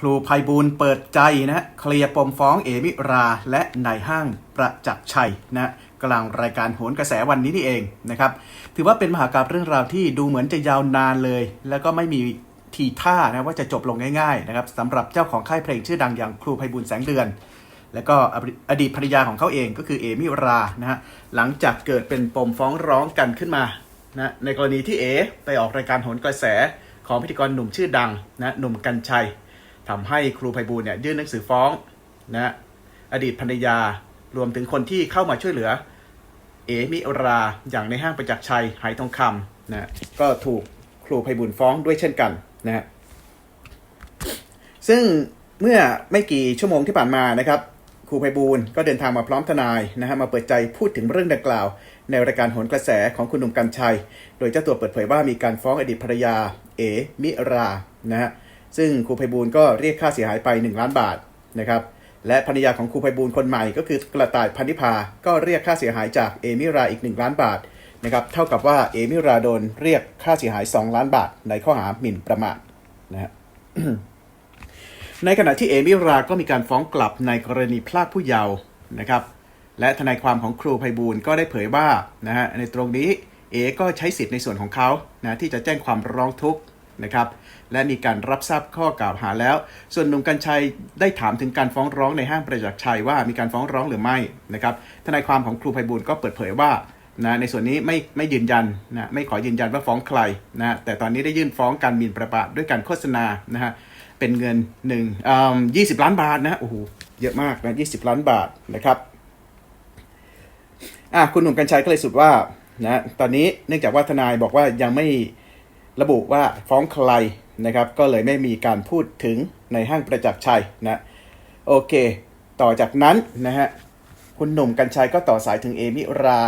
ครูภัยบูลเปิดใจนะฮะเคลียร์ปมฟ้องเอมิรา และนายห้างประจักษ์ชัยนะฮะกลางรายการโหนกระแสวันนี้นี่เองนะครับถือว่าเป็นมหากราบเรื่องราวที่ดูเหมือนจะยาวนานเลย แล้วก็ไม่มีทีท่านะว่าจะจบลงง่ายๆนะครับสำหรับเจ้าของค่ายเพลงชื่อดังอย่างครูภัยบูลย์แสงเดือน แล้วก็อดีตภรรยาของเขาเองก็คือเอมิรานะฮะหลังจากเกิดเป็นปมฟ้องร้องกันขึ้นมานะในกรณีที่เอไปออกรายการโหนกระแสของพิธีกรหนุ่มชื่อดังนะหนุ่มกัญชัย ทำให้ครูไพบูลเนี่ยยื่นหนังสือฟ้องนะอดีตภรรยารวมถึงคนที่เข้ามาช่วยเหลือ เอมิราอย่างในห้างประจักษ์ชัยหายทองคำนะก็ถูกครูไพบุญฟ้องด้วยเช่นกันนะฮะซึ่งเมื่อไม่กี่ชั่วโมงที่ผ่านมานะครับครูไพบูลก็เดินทางมาพร้อมทนายนะฮะมาเปิดใจพูดถึงเรื่องดังกล่าว ในรายการโหนกระแสของคุณหนุ่มกัญชัย โดยเจ้าตัวเปิดเผยว่ามีการฟ้องอดีตภรรยา เอมิรานะฮะ ซึ่งครูไพบูลก็เรียกค่าเสียหายไป 1 ล้านบาทนะครับและภรรยาของครูไพบูลคนใหม่ก็คือกระต่ายพันธิพาก็เรียกค่าเสียหายจากเอมิราอีก 1 ล้านบาทนะครับเท่ากับว่าเอมิราโดนเรียกค่าเสียหาย 2 ล้านบาท ในข้อหาหมิ่นประมาทนะฮะในขณะที่เอมิราก็มีการฟ้องกลับในกรณีพลาดผู้เยาว์นะครับและทนายความของครูไพบูลก็ได้เผยว่านะฮะในตรงนี้เอก็ใช้สิทธิ์ในส่วนของเขานะที่จะแจ้งความร้องทุกข์ นะครับ และมีการรับทราบข้อกล่าวหาแล้ว ส่วนหนุ่มกัญชัยได้ถามถึงการฟ้องร้องในห้างประจักษ์ชัยว่ามีการฟ้องร้องหรือไม่นะครับ ทนายความของครูไพบูลก็เปิดเผยว่านะในส่วนนี้ไม่ไม่ยืนยันนะไม่ขอยืนยันว่าฟ้องใครนะแต่ตอนนี้ได้ยื่นฟ้องการหมิ่นประมาด้วยการโฆษณานะฮะเป็นเงินหนึ่งยี่สิบล้านบาทนะโอ้โหเยอะมากนะยี่สิบล้านบาทนะครับอะคุณหนุ่มกัญชัยก็เลยสุดว่านะตอนนี้เนื่องจากว่าทนายบอกว่ายังไม่ ระบุว่าฟ้องใครนะครับ ก็เลยไม่มีการพูดถึงในห้างประจักษ์ชัยนะ โอเค ต่อจากนั้นนะฮะ คุณหนุ่มกัญชัยก็ต่อสายถึงเอมิรา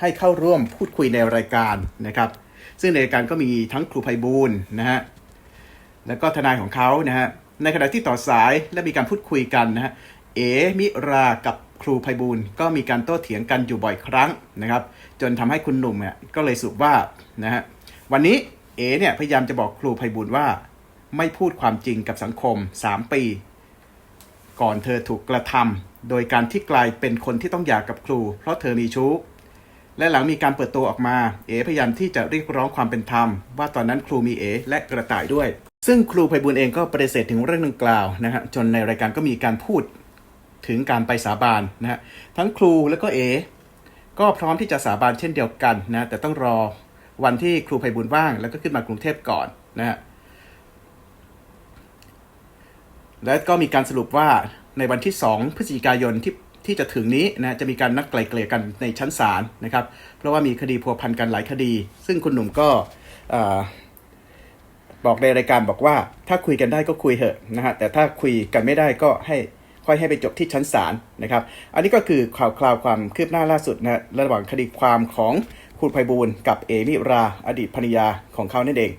ให้เข้าร่วมพูดคุยในรายการนะครับ ซึ่งในรายการก็มีทั้งครูไพบูลนะฮะ แล้วก็ทนายของเขานะฮะ ในขณะที่ต่อสายและมีการพูดคุยกันนะฮะ เอมิรากับครูไพบูลก็มีการโต้เถียงกันอยู่บ่อยครั้งนะครับ จนทำให้คุณหนุ่มเนี่ยก็เลยสรุปว่านะฮะ วันนี้ อเนี่ยพยายามจะบอกครูไพบูลย์ว่า ไม่พูดความจริงกับสังคม 3 ปี ก่อนเธอถูกกระทำโดยการที่กลายเป็นคนที่ต้องหย่ากกับครู เพราะเธอมีชู้ และหลังมีการเปิดตัวออกมา เอ๋พยายามที่จะเรียกร้องความเป็นธรรม ว่าตอนนั้นครูมีเอ๋และกระต่ายด้วย ซึ่งครูไพบุญเองก็ปฏิเสธถึงเรื่องดังกล่าวนะฮะจนในรายการก็มีการพูดถึงการไปสาบานนะฮะทั้งครูและก็เอ๋ก็พร้อมที่จะสาบานเช่นเดียวกันนะแต่ต้องรอ วันที่ครูไพบุญว่าง แล้วก็ขึ้นมากรุงเทพก่อนนะฮะและก็มีการสรุปว่าในวันที่ 2 พฤศจิกายนที่ที่จะถึงนี้นะจะมีการนัดไกล่เกลี่ยกันในชั้นศาลนะครับ เพราะว่ามีคดีพัวพันกันหลายคดี ซึ่งคุณหนุ่มก็บอกในรายการบอกว่า ถ้าคุยกันได้ก็คุยเถอะนะฮะแต่ถ้าคุยกันไม่ได้ก็ให้ค่อยให้ไปจบที่ชั้นศาลนะครับ อันนี้ก็คือข่าวคราวความคืบหน้าล่าสุดนะระหว่างคดีความของ คุณไพบูลกับเอมิรา อดีตภรรยาของเขานั่นเอง